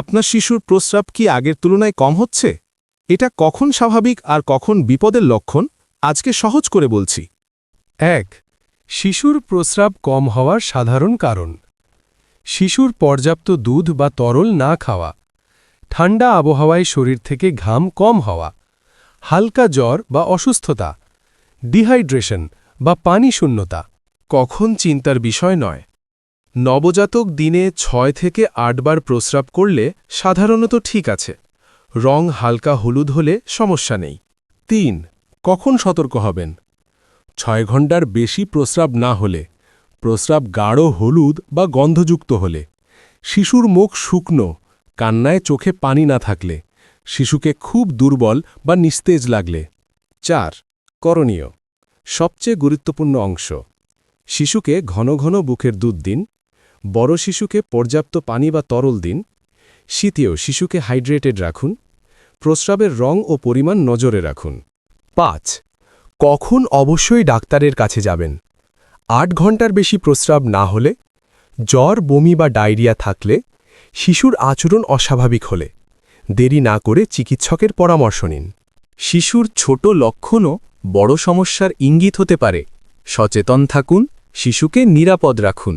আপনার শিশুর প্রস্রাব কি আগের তুলনায় কম হচ্ছে? এটা কখন স্বাভাবিক আর কখন বিপদের লক্ষণ? আজকে সহজ করে বলছি। এক, শিশুর প্রস্রাব কম হওয়ার সাধারণ কারণ। শিশুর পর্যাপ্ত দুধ বা তরল না খাওয়া, ঠান্ডা আবহাওয়ায় শরীর থেকে ঘাম কম হওয়া, হালকা জ্বর বা অসুস্থতা, ডিহাইড্রেশন বা পানি শূন্যতা, কখন চিন্তার বিষয় নয়। নবজাতক দিনে ছয় থেকে আটবার প্রস্রাব করলে সাধারণত ঠিক আছে। রং হালকা হলুদ হলে সমস্যা নেই। তিন, কখন সতর্ক হবেন? ছয় ঘণ্টার বেশি প্রস্রাব না হলে, প্রস্রাব গাঢ় হলুদ বা গন্ধযুক্ত হলে। শিশুর মুখ শুকনো, কান্নায় চোখে পানি না থাকলে, শিশুকে খুব দুর্বল বা নিস্তেজ লাগলে। চার, করণীয়। সবচেয়ে গুরুত্বপূর্ণ অংশ, শিশুকে ঘন ঘন বুকের দুধ দিন বড় শিশুকে পর্যাপ্ত পানি বা তরল দিন শীতেও শিশুকে হাইড্রেটেড রাখুন, প্রস্রাবের রং ও পরিমাণ নজরে রাখুন। পাঁচ, কখন অবশ্যই ডাক্তারের কাছে যাবেন? আট ঘণ্টার বেশি প্রস্রাব না হলে, জ্বর, বমি বা ডায়রিয়া থাকলে শিশুর আচরণ অস্বাভাবিক হলে, দেরি না করে চিকিৎসকের পরামর্শ নিন। শিশুর ছোট লক্ষণও বড় সমস্যার ইঙ্গিত হতে পারে। সচেতন থাকুন, শিশুকে নিরাপদ রাখুন।